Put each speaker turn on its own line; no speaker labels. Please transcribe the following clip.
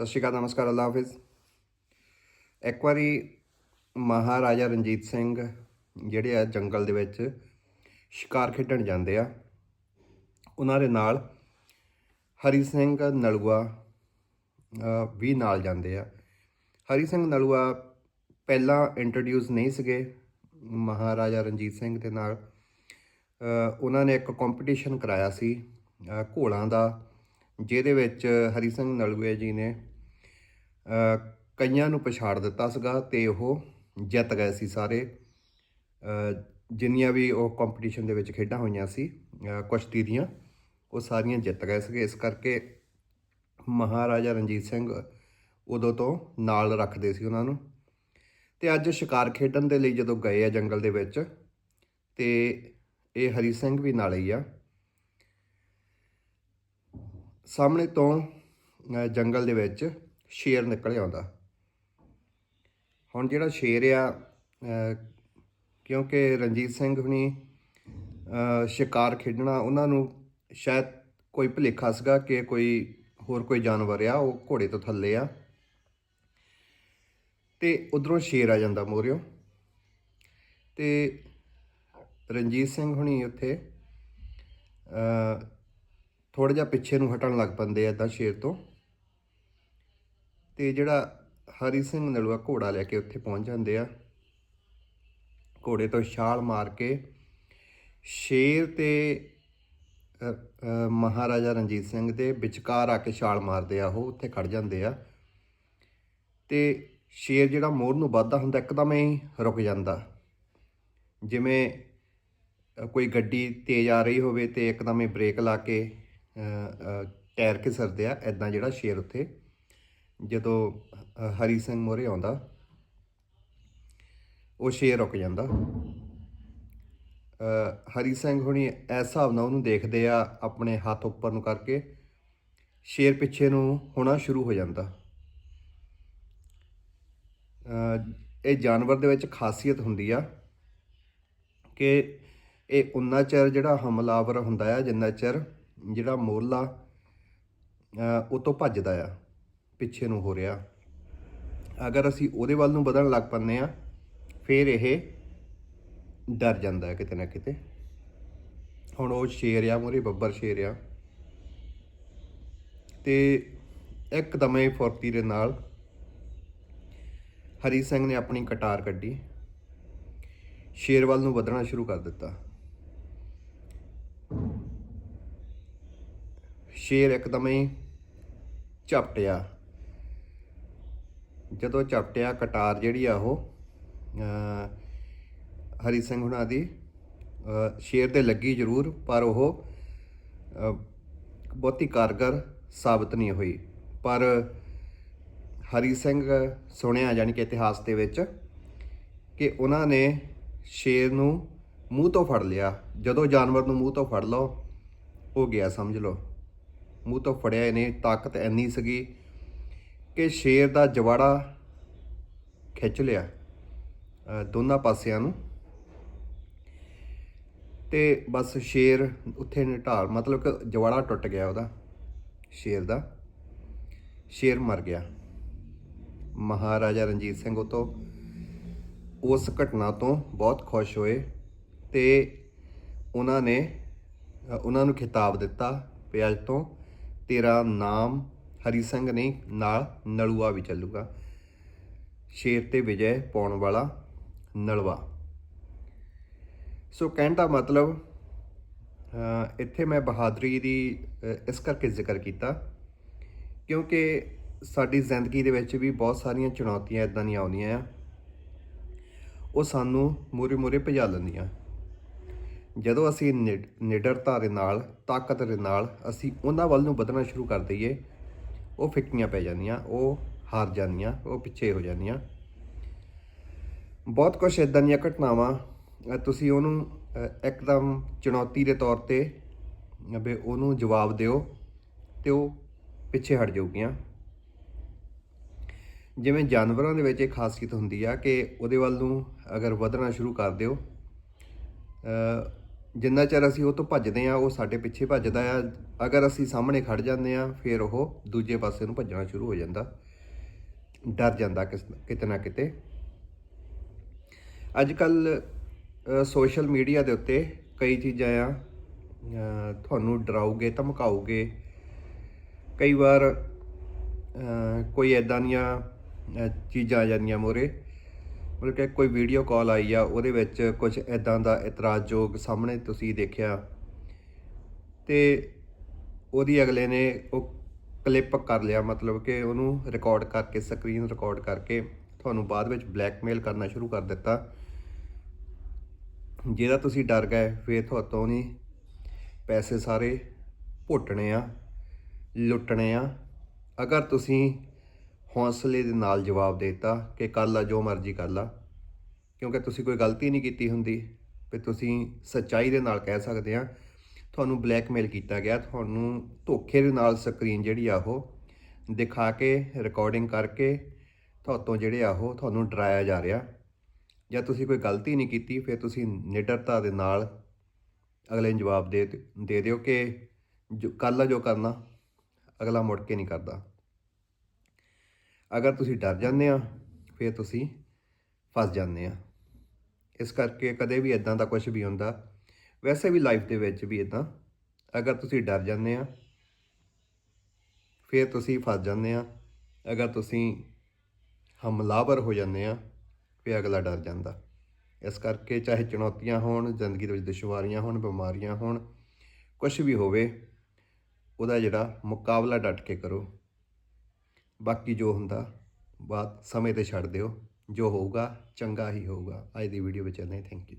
ਸਤਿ ਸ਼੍ਰੀ ਅਕਾਲ, ਨਮਸਕਾਰ, ਅੱਲਾ ਹਾਫਿਜ਼। ਇੱਕ ਵਾਰੀ ਮਹਾਰਾਜਾ ਰਣਜੀਤ ਸਿੰਘ ਜਿਹੜੇ ਆ ਜੰਗਲ ਦੇ ਵਿੱਚ ਸ਼ਿਕਾਰ ਖੇਡਣ ਜਾਂਦੇ ਆ, ਉਹਨਾਂ ਦੇ ਨਾਲ ਹਰੀ ਸਿੰਘ ਨਲੂਆ ਵੀ ਨਾਲ ਜਾਂਦੇ ਆ। ਹਰੀ ਸਿੰਘ ਨਲੂਆ ਪਹਿਲਾਂ ਇੰਟਰੋਡਿਊਸ ਨਹੀਂ ਸੀਗੇ ਮਹਾਰਾਜਾ ਰਣਜੀਤ ਸਿੰਘ ਦੇ ਨਾਲ। ਉਹਨਾਂ ਨੇ ਇੱਕ ਕੰਪੀਟੀਸ਼ਨ ਕਰਾਇਆ ਸੀ ਘੋਲਾਂ ਦਾ, ਜਿਹਦੇ ਵਿੱਚ ਹਰੀ ਸਿੰਘ ਨਲੂਏ ਜੀ ਨੇ ਕਈਆਂ ਨੂੰ ਪਛਾੜ ਦਿੱਤਾ ਸੀਗਾ ਤੇ ਉਹ ਜਿੱਤ ਗਏ ਸੀ ਸਾਰੇ। ਜਿੰਨੀਆਂ ਵੀ ਉਹ ਕੰਪੀਟੀਸ਼ਨ ਦੇ ਵਿੱਚ ਖੇਡਾਂ ਹੋਈਆਂ ਸੀ ਕੁਸ਼ਤੀ ਦੀਆਂ, ਉਹ ਸਾਰੀਆਂ ਜਿੱਤ ਗਏ ਸੀਗੇ। ਇਸ ਕਰਕੇ ਮਹਾਰਾਜਾ ਰਣਜੀਤ ਸਿੰਘ ਉਦੋਂ ਤੋਂ ਨਾਲ ਰੱਖਦੇ ਸੀ ਉਹਨਾਂ ਨੂੰ। ਤੇ ਅੱਜ ਸ਼ਿਕਾਰ ਖੇਡਣ ਦੇ ਲਈ ਜਦੋਂ ਗਏ ਆ ਜੰਗਲ ਦੇ ਵਿੱਚ, ਤੇ ਇਹ ਹਰੀ ਸਿੰਘ ਵੀ ਨਾਲ ਹੀ ਆ। ਸਾਹਮਣੇ ਤੋਂ ਜੰਗਲ ਦੇ ਵਿੱਚ ਸ਼ੇਰ ਨਿਕਲ ਆਉਂਦਾ। ਹੁਣ ਜਿਹੜਾ ਸ਼ੇਰ ਆ ਕਿਉਂਕਿ ਰਣਜੀਤ ਸਿੰਘ ਹੁਣੀ ਸ਼ਿਕਾਰ ਖੇਡਣਾ, ਉਹਨਾਂ ਨੂੰ ਸ਼ਾਇਦ ਕੋਈ ਭੁਲੇਖਾ ਸੀਗਾ ਕਿ ਕੋਈ ਹੋਰ ਕੋਈ ਜਾਨਵਰ ਆ, ਉਹ ਘੋੜੇ ਤੋਂ ਥੱਲੇ ਆ। ਤੇ ਉਧਰੋਂ ਸ਼ੇਰ ਆ ਜਾਂਦਾ ਮੋਰਿਓ। ਤੇ ਰਣਜੀਤ ਸਿੰਘ ਹੁਣੀ ਉੱਥੇ ਅ ਥੋੜਾ ਜਿਹਾ ਪਿੱਛੇ ਨੂੰ ਹਟਣ ਲੱਗ ਪੈਂਦੇ ਆ ਤਾਂ ਸ਼ੇਰ ਤੋਂ। ਤੇ ਜਿਹੜਾ ਹਰੀ ਸਿੰਘ ਨਲੂਆ ਘੋੜਾ ਲੈ ਕੇ ਉੱਥੇ ਪਹੁੰਚ ਜਾਂਦੇ ਆ। ਘੋੜੇ ਤੋਂ ਛਾਲ ਮਾਰ ਕੇ ਸ਼ੇਰ ਤੇ ਮਹਾਰਾਜਾ ਰਣਜੀਤ ਸਿੰਘ ਦੇ ਵਿਚਕਾਰ ਆ ਕੇ ਛਾਲ ਮਾਰਦੇ ਆ ਉਹ ਉੱਥੇ ਖੜ ਜਾਂਦੇ ਆ। ਤੇ ਸ਼ੇਰ ਜਿਹੜਾ ਮੋਰ ਨੂੰ ਵੱਧਦਾ ਹੁੰਦਾ ਇੱਕਦਮ ਹੀ ਰੁਕ ਜਾਂਦਾ। ਜਿਵੇਂ ਕੋਈ ਗੱਡੀ ਤੇਜ਼ ਆ ਰਹੀ ਹੋਵੇ ਤੇ ਇੱਕਦਮ ਹੀ ਬ੍ਰੇਕ ਲਾ ਕੇ ਅ, ਟਾਇਰ ਘਿਸਰਦੇ ਆ ਐਦਾਂ ਜਿਹੜਾ ਸ਼ੇਰ ਉੱਥੇ ਜਦੋਂ ਹਰੀ ਸਿੰਘ ਮੋਰੇ ਆਉਂਦਾ, ਉਹ ਸ਼ੇਰ ਰੁਕ ਜਾਂਦਾ। ਹਰੀ ਸਿੰਘ ਹੁਣੀ ਇਸ ਹਿਸਾਬ ਨਾਲ ਉਹਨੂੰ ਦੇਖਦੇ ਆ, ਆਪਣੇ ਹੱਥ ਉੱਪਰ ਨੂੰ ਕਰਕੇ, ਸ਼ੇਰ ਪਿੱਛੇ ਨੂੰ ਹੋਣਾ ਸ਼ੁਰੂ ਹੋ ਜਾਂਦਾ। ਇਹ ਜਾਨਵਰ ਦੇ ਵਿੱਚ ਖਾਸੀਅਤ ਹੁੰਦੀ ਆ ਕਿ ਇਹ ਉਨਾ ਚਿਰ ਜਿਹੜਾ ਹਮਲਾਵਰ ਹੁੰਦਾ ਆ, ਜਿੰਨਾ ਚਿਰ ਜਿਹੜਾ ਮੋਰਲਾ ਉਹ ਤੋਂ ਭੱਜਦਾ ਆ। ਪਿੱਛੇ ਨੂੰ ਹੋ ਰਿਹਾ। ਅਗਰ ਅਸੀਂ ਉਹਦੇ ਵੱਲ ਨੂੰ ਵਧਣ ਲੱਗ ਪੰਨੇ ਆ ਫਿਰ ਇਹ ਡਰ ਜਾਂਦਾ ਹੈ ਕਿਤੇ ਨਾ ਕਿਤੇ। ਹੁਣ ਉਹ ਸ਼ੇਰ ਆ ਮੋਰੇ ਬੱਬਰ ਸ਼ੇਰ ਆ। ਤੇ ਇੱਕਦਮ ਹੀ ਫੁਰਤੀ ਦੇ ਨਾਲ ਹਰੀ ਸਿੰਘ ਨੇ ਆਪਣੀ ਕਟਾਰ ਕੱਢੀ। ਸ਼ੇਰ ਵੱਲ ਨੂੰ ਵਧਣਾ ਸ਼ੁਰੂ ਕਰ ਦਿੱਤਾ। ਸ਼ੇਰ ਇੱਕਦਮ ਹੀ ਝਪਟਿਆ। ਜਦੋਂ ਝਪਟਿਆ, ਕਟਾਰ ਜਿਹੜੀ ਆ ਉਹ ਹਰੀ ਸਿੰਘ ਹੁਣਾਂ ਦੀ ਸ਼ੇਰ ਤੇ ਲੱਗੀ ਜ਼ਰੂਰ, ਪਰ ਉਹ ਬਹੁਤੀ ਕਾਰਗਰ ਸਾਬਤ ਨਹੀਂ ਹੋਈ। ਪਰ ਹਰੀ ਸਿੰਘ ਸੁਣਿਆ ਜਾਣੀ ਕਿ ਇਤਿਹਾਸ ਦੇ ਵਿੱਚ ਕਿ ਉਹਨਾਂ ਨੇ ਸ਼ੇਰ ਨੂੰ ਮੂੰਹ ਤੋਂ ਫੜ ਲਿਆ। ਜਦੋਂ ਜਾਨਵਰ ਨੂੰ ਮੂੰਹ ਤੋਂ ਫੜ ਲਓ ਹੋ ਗਿਆ ਸਮਝ ਲਓ। ਮੂੰਹ ਤੋਂ ਫੜਿਆ ਇਹਨੇ, ਤਾਕਤ ਇੰਨੀ ਸੀਗੀ ਕਿ ਸ਼ੇਰ ਦਾ ਜਵਾੜਾ ਖਿੱਚ ਲਿਆ ਦੋਨਾਂ ਪਾਸਿਆਂ ਨੂੰ। ਤੇ ਬਸ ਸ਼ੇਰ ਉੱਥੇ ਨਿਢਾਲ ਮਤਲਬ ਕਿ ਜਵਾੜਾ ਟੁੱਟ ਗਿਆ ਉਹਦਾ, ਸ਼ੇਰ ਦਾ। ਸ਼ੇਰ ਮਰ ਗਿਆ। ਮਹਾਰਾਜਾ ਰਣਜੀਤ ਸਿੰਘ ਉਹ ਤੋਂ ਉਸ ਘਟਨਾ ਤੋਂ ਬਹੁਤ ਖੁਸ਼ ਹੋਏ ਤੇ ਉਹਨਾਂ ਨੇ ਉਹਨਾਂ ਨੂੰ ਖਿਤਾਬ ਦਿੱਤਾ ਵੀ ਅੱਜ ਤੋਂ, ਤੇਰਾ ਨਾਮ ਹਰੀ ਸਿੰਘ ਨੇ ਨਾਲ ਨਲੂਆ ਵੀ ਚੱਲੂਗਾ। ਸ਼ੇਰ ਤੇ ਵਿਜੈ ਪਾਉਣ ਵਾਲਾ ਨਲਵਾ ਸੋ ਕਹਿਣ ਦਾ ਮਤਲਬ ਇੱਥੇ ਮੈਂ ਬਹਾਦਰੀ ਦੀ ਇਸ ਕਰਕੇ ਜ਼ਿਕਰ ਕੀਤਾ, ਕਿਉਂਕਿ ਸਾਡੀ ਜ਼ਿੰਦਗੀ ਦੇ ਵਿੱਚ ਵੀ ਬਹੁਤ ਸਾਰੀਆਂ ਚੁਣੌਤੀਆਂ ਇਦਾਂ ਦੀਆਂ ਆਉਂਦੀਆਂ ਆ। ਉਹ ਸਾਨੂੰ ਮੂਰੇ ਮੂਰੇ ਭਜਾ ਲੈਂਦੀਆਂ। ਜਦੋਂ ਅਸੀਂ ਨਿਡ- ਨਿਡਰਤਾ ਦੇ ਨਾਲ, ਤਾਕਤ ਦੇ ਨਾਲ ਅਸੀਂ ਉਹਨਾਂ ਵੱਲ ਨੂੰ ਵਧਣਾ ਸ਼ੁਰੂ ਕਰ ਦਈਏ ਉਹ ਫਿੱਕੀਆਂ ਪੈ ਜਾਂਦੀਆਂ ਉਹ ਹਾਰ ਜਾਂਦੀਆਂ ਉਹ ਪਿੱਛੇ ਹੋ ਜਾਂਦੀਆਂ। ਬਹੁਤ ਕੁਝ ਇਦਾਂ ਦੀਆਂ ਘਟਨਾਵਾਂ ਤੁਸੀਂ ਉਹਨੂੰ ਇੱਕਦਮ ਚੁਣੌਤੀ ਦੇ ਤੌਰ ਤੇ ਅ, ਵੀ ਉਹਨੂੰ ਜਵਾਬ ਦਿਓ ਤੇ ਉਹ ਪਿੱਛੇ ਹਟ ਜਾਊਗੀਆਂ। ਜਿਵੇਂ ਜਾਨਵਰਾਂ ਦੇ ਵਿੱਚ ਇਹ ਖਾਸੀਅਤ ਹੁੰਦੀ ਆ ਕਿ ਉਹਦੇ ਵੱਲ ਨੂੰ ਅਗਰ ਵਧਣਾ ਸ਼ੁਰੂ ਕਰ ਦਿਓ ਜਿੰਨਾ ਚਿਰ ਅਸੀਂ ਉਹ ਤੋਂ ਭੱਜਦੇ ਆ ਉਹ ਸਾਡੇ ਪਿੱਛੇ ਭੱਜਦਾ ਆ। ਅਗਰ ਅਸੀਂ ਸਾਹਮਣੇ ਖੜ ਜਾਂਦੇ ਆ ਫਿਰ ਉਹ ਦੂਜੇ ਪਾਸੇ ਨੂੰ ਭੱਜਣਾ ਸ਼ੁਰੂ ਹੋ ਜਾਂਦਾ। ਡਰ ਜਾਂਦਾ ਕਿਸ ਕਿਤੇ ਨਾ ਕਿਤੇ। ਅੱਜ ਕੱਲ ਸੋਸ਼ਲ ਮੀਡੀਆ ਦੇ ਉੱਤੇ ਕਈ ਚੀਜ਼ਾਂ ਆ। ਤੁਹਾਨੂੰ ਡਰਾਉਗੇ ਧਮਕਾਉਗੇ ਕਈ ਵਾਰ ਕੋਈ ਐਦਾਂ ਦੀਆਂ ਚੀਜ਼ਾਂ ਆ ਜਾਂਦੀਆਂ ਮੋਰੇ। ਮਤਲਬ ਕਿ ਕੋਈ ਵੀਡੀਓ ਕਾਲ ਆਈ ਆ, ਉਹਦੇ ਵਿੱਚ ਕੁਝ ਐਦਾਂ ਦਾ ਇਤਰਾਜ਼ਯੋਗ ਸਾਹਮਣੇ ਤੁਸੀਂ ਦੇਖਿਆ। ਤੇ ਉਹਦੀ ਅਗਲੇ ਨੇ ਉਹ ਕਲਿੱਪ ਕਰ ਲਿਆ, ਮਤਲਬ ਕਿ ਉਹਨੂੰ ਰਿਕਾਰਡ ਕਰਕੇ ਸਕਰੀਨ ਰਿਕਾਰਡ ਕਰਕੇ ਤੁਹਾਨੂੰ ਬਾਅਦ ਵਿੱਚ ਬਲੈਕਮੇਲ ਕਰਨਾ ਸ਼ੁਰੂ ਕਰ ਦਿੱਤਾ। ਜਿਹਦਾ ਤੁਸੀਂ ਡਰ ਗਏ, ਫੇਰ ਤੁਹਾਤੋਂ ਨਹੀਂ ਪੈਸੇ ਸਾਰੇ ਭੁੱਟਣੇ ਆ, ਲੁੱਟਣੇ ਆ। ਅਗਰ ਤੁਸੀਂ ਹੌਸਲੇ ਦੇ ਨਾਲ ਜਵਾਬ ਦਿੱਤਾ ਕਿ ਕਰ ਲਾ, ਜੋ ਮਰਜ਼ੀ ਕਰ ਲਾ। ਕਿਉਂਕਿ ਤੁਸੀਂ ਕੋਈ ਗਲਤੀ ਨਹੀਂ ਕੀਤੀ ਹੁੰਦੀ ਤੇ ਤੁਸੀਂ ਸੱਚਾਈ ਦੇ ਨਾਲ ਕਹਿ ਸਕਦੇ ਆ। ਤੁਹਾਨੂੰ ਬਲੈਕਮੇਲ ਕੀਤਾ ਗਿਆ, ਤੁਹਾਨੂੰ ਧੋਖੇ ਦੇ ਨਾਲ ਸਕਰੀਨ ਜਿਹੜੀ ਆ ਉਹ ਦਿਖਾ ਕੇ ਰਿਕਾਰਡਿੰਗ ਕਰਕੇ ਤੁਹਾਤੋਂ ਜਿਹੜੇ ਆ ਉਹ ਤੁਹਾਨੂੰ ਡਰਾਇਆ ਜਾ ਰਿਹਾ। ਜਾਂ ਤੁਸੀਂ ਕੋਈ ਗਲਤੀ ਨਹੀਂ ਕੀਤੀ, ਫਿਰ ਤੁਸੀਂ ਨਿਡਰਤਾ ਦੇ ਨਾਲ ਅਗਲੇ ਨੂੰ ਜਵਾਬ ਦੇ ਦੇ ਦਿਓ ਕਿ ਜੋ ਕੱਲ੍ਹ ਜੋ ਕਰਨਾ, ਅਗਲਾ ਮੁੜ ਕੇ ਨਹੀਂ ਕਰਦਾ। ਅਗਰ ਤੁਸੀਂ ਡਰ ਜਾਂਦੇ ਆ, ਫਿਰ ਤੁਸੀਂ ਫਸ ਜਾਂਦੇ ਆ। ਇਸ ਕਰਕੇ ਕਦੇ ਵੀ ਇਦਾਂ ਦਾ ਕੁਝ ਵੀ ਹੁੰਦਾ, ਵੈਸੇ ਵੀ ਲਾਈਫ ਦੇ ਵਿੱਚ ਵੀ ਇਦਾਂ ਅਗਰ ਤੁਸੀਂ ਡਰ ਜਾਂਦੇ ਆ, ਫਿਰ ਤੁਸੀਂ ਫਸ ਜਾਂਦੇ ਆ। ਅਗਰ ਤੁਸੀਂ ਹਮਲਾਵਰ ਹੋ ਜਾਂਦੇ ਆ, ਫਿਰ ਅਗਲਾ ਡਰ ਜਾਂਦਾ। ਇਸ ਕਰਕੇ ਚਾਹੇ ਚੁਣੌਤੀਆਂ ਹੋਣ, ਜ਼ਿੰਦਗੀ ਦੇ ਵਿੱਚ ਦੁਸ਼ਵਾਰੀਆਂ ਹੋਣ, ਬਿਮਾਰੀਆਂ ਹੋਣ ਕੁਝ ਵੀ ਹੋਵੇ, ਉਹਦਾ ਜਿਹੜਾ ਮੁਕਾਬਲਾ ਡਟ ਕੇ ਕਰੋ। ਬਾਕੀ ਜੋ ਹੁੰਦਾ ਬਾਤ ਸਮੇਂ ਤੇ ਛੱਡ ਦਿਓ। ਜੋ ਹੋਊਗਾ, ਚੰਗਾ ਹੀ ਹੋਊਗਾ। ਅੱਜ ਦੀ ਵੀਡੀਓ ਵਿੱਚ ਇੰਨਾ ਹੀ। Thank you